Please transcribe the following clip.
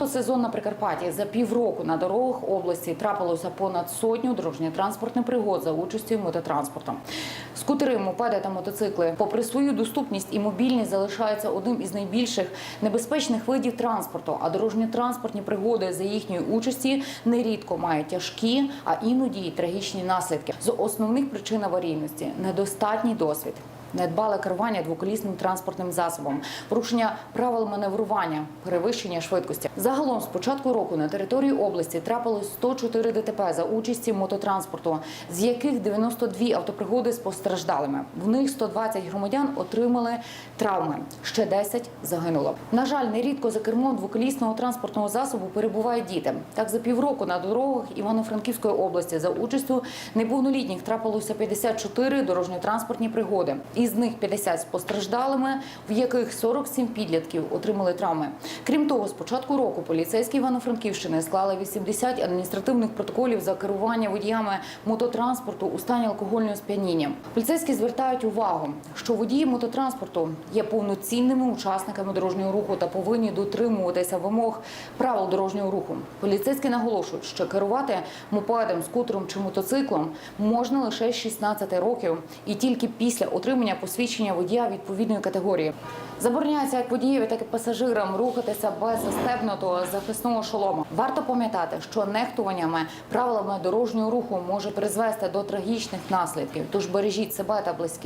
мотосезон на Прикарпатті за півроку на дорогах області трапилося понад сотню дорожньо-транспортних пригод за участю мототранспорту. Скутери, мопеди та мотоцикли, попри свою доступність і мобільність, залишаються одним із найбільших небезпечних видів транспорту. А дорожньо-транспортні пригоди за їхньої участі нерідко мають тяжкі, а іноді й трагічні наслідки. З основних причин аварійності недостатній досвід. Недбале керування двоколісним транспортним засобом, порушення правил маневрування, перевищення швидкості. Загалом з початку року на території області трапилось 104 ДТП за участі мототранспорту, з яких 92 автопригоди з постраждалими. В них 120 громадян отримали травми, ще 10 загинуло. На жаль, нерідко за кермом двоколісного транспортного засобу перебувають діти. Так за півроку на дорогах Івано-Франківської області за участю неповнолітніх трапилося 54 дорожньо-транспортні пригоди. Із них 50 з постраждалими, в яких 47 підлітків отримали травми. Крім того, з початку року поліцейські Івано-Франківщини склали 80 адміністративних протоколів за керування водіями мототранспорту у стані алкогольного сп'яніння. Поліцейські звертають увагу, що водії мототранспорту є повноцінними учасниками дорожнього руху та повинні дотримуватися вимог правил дорожнього руху. Поліцейські наголошують, що керувати мопедом, скутером чи мотоциклом можна лише з 16 років і тільки після отримання посвідчення водія відповідної категорії. Забороняється як водієві, так і пасажирам рухатися без застебнутого захисного шолома. Варто пам'ятати, що нехтуваннями правилами дорожнього руху може призвести до трагічних наслідків. Тож бережіть себе та близьких.